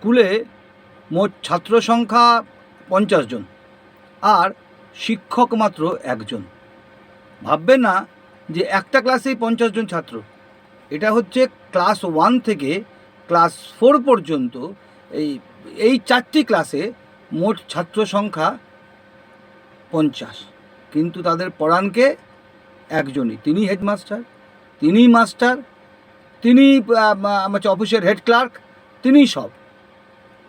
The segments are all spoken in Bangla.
স্কুলে মোট ছাত্র সংখ্যা পঞ্চাশ জন আর শিক্ষক মাত্র একজন। ভাববেন না যে একটা ক্লাসেই পঞ্চাশ জন ছাত্র। এটা হচ্ছে ক্লাস ওয়ান থেকে ক্লাস ফোর পর্যন্ত এই এই চারটি ক্লাসে মোট ছাত্র সংখ্যা পঞ্চাশ। কিন্তু তাদের পড়ানকে একজনই। তিনি হেডমাস্টার তিনি মাস্টার তিনি হচ্ছে অফিসের হেড ক্লার্ক তিনি সব।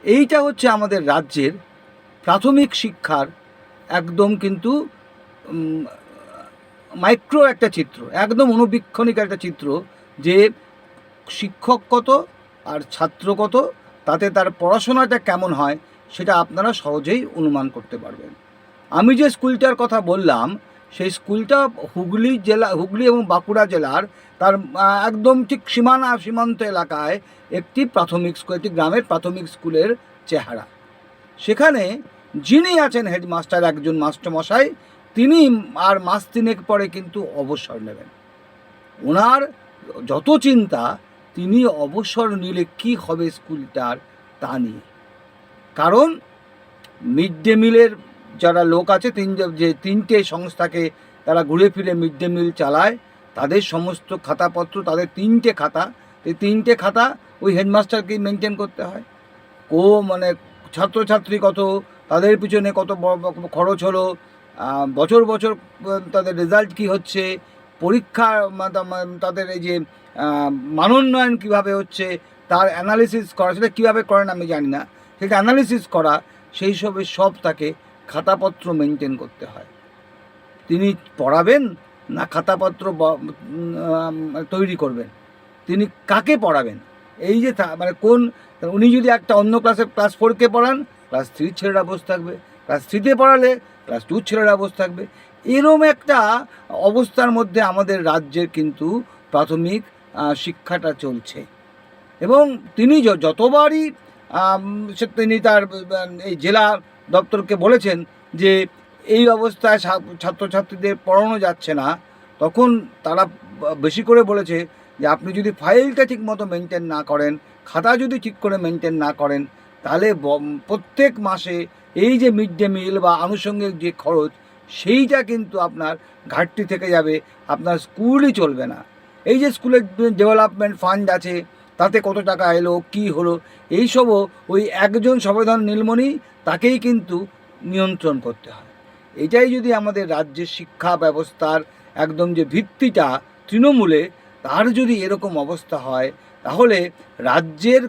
এইটা হচ্ছে আমাদের রাজ্যের প্রাথমিক শিক্ষার একদম কিন্তু মাইক্রো একটা চিত্র, একদম অনুবীক্ষণিক একটা চিত্র যে শিক্ষক কত আর ছাত্র কত, তাতে তার পড়াশোনাটা কেমন হয়, সেটা আপনারা সহজেই অনুমান করতে পারবেন। আমি যে স্কুলটার কথা বললাম সেই স্কুলটা হুগলি জেলা, হুগলি এবং বাঁকুড়া জেলার, তার একদম ঠিক সীমানা, সীমান্ত এলাকায় একটি প্রাথমিক স্কুল একটি গ্রামের প্রাথমিক স্কুলের চেহারা। সেখানে যিনি আছেন হেডমাস্টার, একজন মাস্টারমশাই, তিনি আর মাস তিনেক পরে কিন্তু অবসর নেবেন। ওনার যত চিন্তা, তিনি অবসর নিলে কি হবে স্কুলটার তা নিয়ে। কারণ মিড ডে মিলের যারা লোক আছে, তিন যে তিনটে সংস্থাকে তারা ঘুরে ফিরে মিড ডে মিল চালায়, তাদের সমস্ত খাতাপত্র, তাদের তিনটে খাতা, এই তিনটে খাতা ওই হেডমাস্টারকেই মেনটেন করতে হয়। কো মানে ছাত্রছাত্রী কত তাদের পিছনে কত খরচ হলো বছর বছর তাদের রেজাল্ট কি হচ্ছে, পরীক্ষা তাদের এই যে মানোন্নয়ন কীভাবে হচ্ছে, তার অ্যানালিসিস করা, সেটা কীভাবে করেন আমি জানি না। সেটা অ্যানালিসিস করা, সেই সবের সব তাকে খাতাপত্র মেনটেন করতে হয়। তিনি পড়াবেন না খাতাপত্র তৈরি করবেন। তিনি কাকে পড়াবেন? এই যে মানে কোন, উনি যদি একটা অন্য ক্লাসে ক্লাস ফোরকে পড়ান ক্লাস থ্রির ছেলেরা বসে থাকবে। ক্লাস থ্রিতে পড়ালে ক্লাস টুর ছেলেরা বসে থাকবে। এরম একটা অবস্থার মধ্যে আমাদের রাজ্যের কিন্তু প্রাথমিক শিক্ষাটা চলছে। এবং তিনি যতবারই সে, তিনি তার এই জেলা দপ্তরকে বলেছেন যে এই অবস্থায় ছাত্রছাত্রীদের পড়ানো যাচ্ছে না। তখন তারা বেশি করে বলেছে যে আপনি যদি ফাইলটা ঠিক মতো মেনটেন না করেন, খাতা যদি ঠিক করে মেনটেন না করেন, তাহলে প্রত্যেক মাসে এই যে মিড ডে মিল বা আনুষঙ্গিক যে খরচ, সেইটা কিন্তু আপনার ঘাটতি থেকে যাবে, আপনার স্কুলই চলবে না। এই যে স্কুলের ডেভেলপমেন্ট ফান্ড আছে, তাতে কত টাকা এলো, কি হলো, এইসবও ওই একজন সবেদন নীলমণি তাকেই কিন্তু নিয়ন্ত্রণ করতে হয়। এটাই যদি আমাদের রাজ্যের শিক্ষা ব্যবস্থার একদম যে ভিত্তিটা তৃণমূলে, তার যদি এরকম অবস্থা হয়, তাহলে রাজ্যের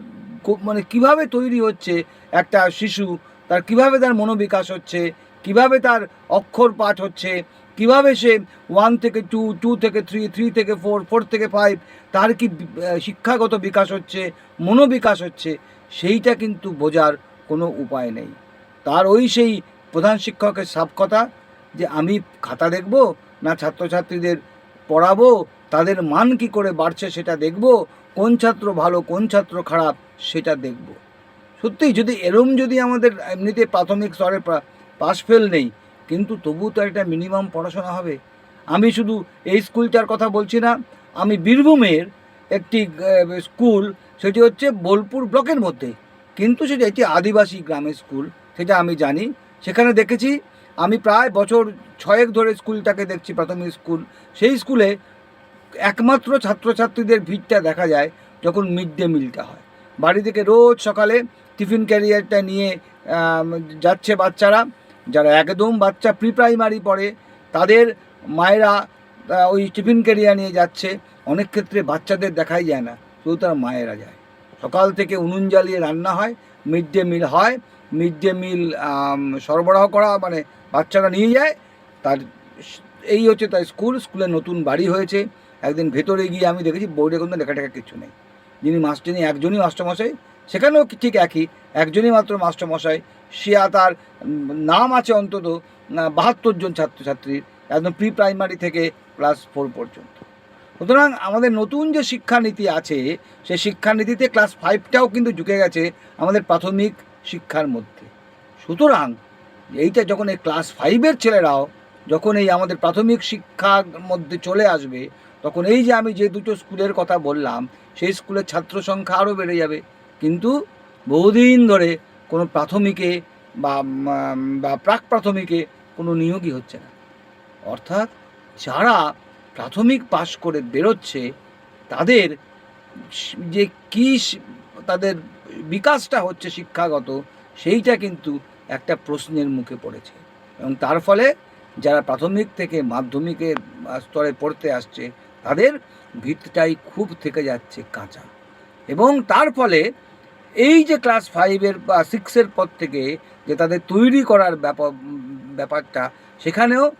মানে কীভাবে তৈরি হচ্ছে একটা শিশু, তার কীভাবে তার মনোবিকাশ হচ্ছে, কীভাবে তার অক্ষর পাঠ হচ্ছে, কীভাবে সে ওয়ান থেকে টু টু থেকে থ্রি থ্রি থেকে ফোর ফোর থেকে ফাইভ তার কি শিক্ষাগত বিকাশ হচ্ছে, মনোবিকাশ হচ্ছে, সেইটা কিন্তু বোঝার কোনো উপায় নেই। তার ওই সেই প্রধান শিক্ষকের সাপ কথা যে আমি খাতা দেখব না ছাত্রছাত্রীদের পড়াবো, তাদের মান কি করে বাড়ছে সেটা দেখব, কোন ছাত্র ভালো, কোন ছাত্র খারাপ সেটা দেখব। সত্যি যদি এরম যদি আমাদের এমনিতে প্রাথমিক স্তরে পাস ফেল নেই, কিন্তু তবু তো একটা মিনিমাম পড়াশোনা হবে। আমি শুধু এই স্কুলটার কথা বলছি না, আমি বীরভূমের একটি স্কুল, সেটি হচ্ছে বোলপুর ব্লকের মধ্যে। কিন্তু সেটা একটি আদিবাসী গ্রামের স্কুল। সেটা আমি জানি। সেখানে দেখেছি, আমি প্রায় বছর ছয়েক ধরে স্কুলটাকে দেখছি, প্রাথমিক স্কুল। সেই স্কুলে একমাত্র ছাত্রছাত্রীদের ভিড়টা দেখা যায় যখন মিড ডে মিলটা হয়। বাড়ি থেকে রোজ সকালে টিফিন ক্যারিয়ারটা নিয়ে যাচ্ছে বাচ্চারা। যারা একদম বাচ্চা প্রি প্রাইমারি পড়ে, তাদের মায়েরা ওই টিফিন ক্যারিয়ার নিয়ে যাচ্ছে। অনেক ক্ষেত্রে বাচ্চাদের দেখাই যায় না, শুধু তার মায়েরা যায়। সকাল থেকে উনুন জ্বালিয়ে রান্না হয়, মিড ডে মিল হয়। মিড ডে মিল সরবরাহ করা মানে বাচ্চারা নিয়ে যায়। তার এই হচ্ছে তার স্কুল। স্কুলে নতুন বাড়ি হয়েছে। একদিন ভেতরে গিয়ে আমি দেখেছি বোর্ডে কোনো লেখা টেখা কিছু নেই। যিনি মাস্টার যিনি একজনই মাস্টারমশাই, সেখানেও ঠিক একই। একজনই মাত্র মাস্টারমশাই। সে তার নাম আছে অন্তত বাহাত্তর জন ছাত্রছাত্রীর একদম প্রি প্রাইমারি থেকে ক্লাস ফোর পর্যন্ত। সুতরাং আমাদের নতুন যে শিক্ষানীতি আছে, সেই শিক্ষানীতিতে ক্লাস ফাইভটাও কিন্তু ঢুকে গেছে আমাদের প্রাথমিক শিক্ষার মধ্যে। সুতরাং এইটা যখন এই ক্লাস ফাইভের ছেলেরাও যখন এই আমাদের প্রাথমিক শিক্ষার মধ্যে চলে আসবে, তখন এই যে আমি যে দুটো স্কুলের কথা বললাম, সেই স্কুলের ছাত্র সংখ্যা আরও বেড়ে যাবে। কিন্তু বহুদিন ধরে কোনো প্রাথমিকে বা বা প্রাক প্রাথমিকে কোনো নিয়োগই হচ্ছে না। অর্থাৎ যারা প্রাথমিক পাশ করে বেরোচ্ছে, তাদের যে কী তাদের বিকাশটা হচ্ছে শিক্ষাগত সেইটা কিন্তু একটা প্রশ্নের মুখে পড়েছে। এবং তার ফলে যারা প্রাথমিক থেকে মাধ্যমিকের আহ, স্তরে পড়তে আসছে তাদের ভিতটাই খুব থেকে যাচ্ছে কাঁচা। এবং তার ফলে এই যে ক্লাস ফাইভের বা সিক্সের পর থেকে যে তাদের তৈরি করার ব্যাপার ব্যাপারটা সেখানেও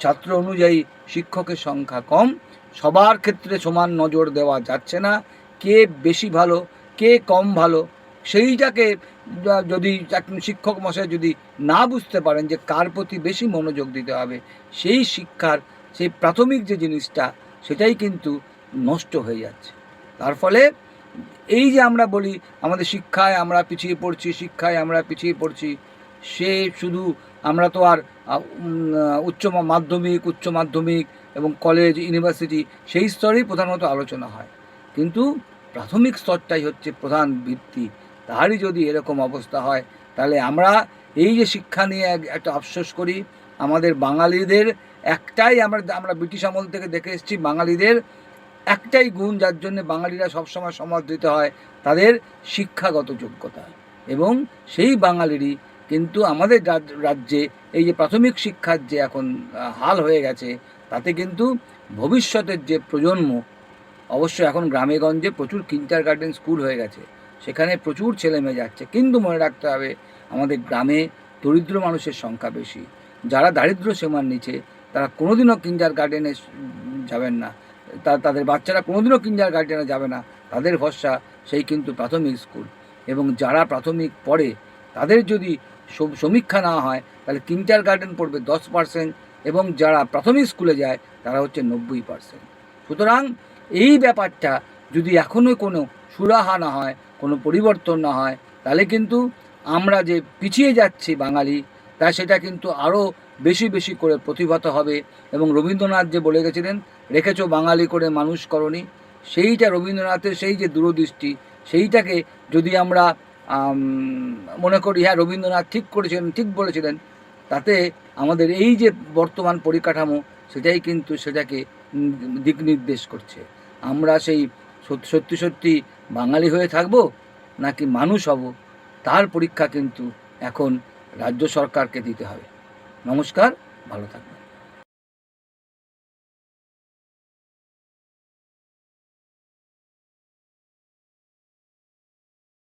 ছাত্র অনুযায়ী শিক্ষকের সংখ্যা কম। সবার ক্ষেত্রে সমান নজর দেওয়া যাচ্ছে না। কে বেশি ভালো কে কম ভালো? সেইটাকে যদি শিক্ষক মশাই যদি না বুঝতে পারেন যে কার প্রতি বেশি মনোযোগ দিতে হবে, সেই শিক্ষার, সেই প্রাথমিক যে জিনিসটা, সেটাই কিন্তু নষ্ট হয়ে যাচ্ছে। তার ফলে এই যে আমরা বলি, আমাদের শিক্ষায় আমরা পিছিয়ে পড়ছি, শিক্ষায় আমরা পিছিয়ে পড়ছি, সে শুধু আমরা তো আর উচ্চ মাধ্যমিক উচ্চ মাধ্যমিক এবং কলেজ, ইউনিভার্সিটি, সেই স্তরেই প্রধানত আলোচনা হয়। কিন্তু প্রাথমিক স্তরটাই হচ্ছে প্রধান ভিত্তি। তারই যদি এরকম অবস্থা হয়, তাহলে আমরা এই যে শিক্ষা নিয়ে এক- একটা আফসোস করি, আমাদের বাঙালিদের একটাই আমরা আমরা ব্রিটিশ আমল থেকে দেখে এসেছি, বাঙালিদের একটাই গুণ যার জন্য বাঙালিরা সবসময় সমাদৃত হয়, তাদের শিক্ষাগত যোগ্যতা। এবং সেই বাঙালিরই কিন্তু আমাদের রাজ্যে এই যে প্রাথমিক শিক্ষার যে এখন হাল হয়ে গেছে, তাতে কিন্তু ভবিষ্যতের যে প্রজন্ম অবশ্য এখন গ্রামে গঞ্জে প্রচুর কিন্টার গার্ডেন স্কুল হয়ে গেছে। সেখানে প্রচুর ছেলে মেয়ে যাচ্ছে। কিন্তু মনে রাখতে হবে, আমাদের গ্রামে দরিদ্র মানুষের সংখ্যা বেশি। যারা দারিদ্র সীমার নিচে, তারা কোনোদিনও কিন্ডার গার্ডেনে যাবেন না। তা, তাদের বাচ্চারা কোনোদিনও কিন্ডার গার্ডেনে যাবে না। তাদের ভরসা সেই কিন্তু প্রাথমিক স্কুল। এবং যারা প্রাথমিক পড়ে, তাদের যদি সম- সমীক্ষা না হয়, তাহলে কিন্টার গার্ডেন পড়বে দশ পার্সেন্ট এবং যারা প্রাথমিক স্কুলে যায়, তারা হচ্ছে নব্বই পার্সেন্ট। সুতরাং এই ব্যাপারটা যদি এখনও কোনো সুরাহা না হয়, কোনো পরিবর্তন না হয়, তাহলে কিন্তু আমরা যে পিছিয়ে যাচ্ছি বাঙালি, তা সেটা কিন্তু আরও বেশি বেশি করে প্রতিভাত হবে। এবং রবীন্দ্রনাথ যে বলে গেছিলেন, রেখেছো বাঙালি করে মানুষ করনি। সেইটা রবীন্দ্রনাথের সেই যে দূরদৃষ্টি, সেইটাকে যদি আমরা মনে করি হ্যাঁ রবীন্দ্রনাথ ঠিক করেছিলেন, ঠিক বলেছিলেন। তাতে আমাদের এই যে বর্তমান পরিকাঠামো, সেটাই কিন্তু সেটাকে দিক নির্দেশ করছে। আমরা সেই সত্যি সত্যি বাঙালি হয়ে থাকব নাকি মানুষ হব, তার পরীক্ষা কিন্তু এখন রাজ্য সরকারকে দিতে হবে। নমস্কার, ভালো থাকবেন।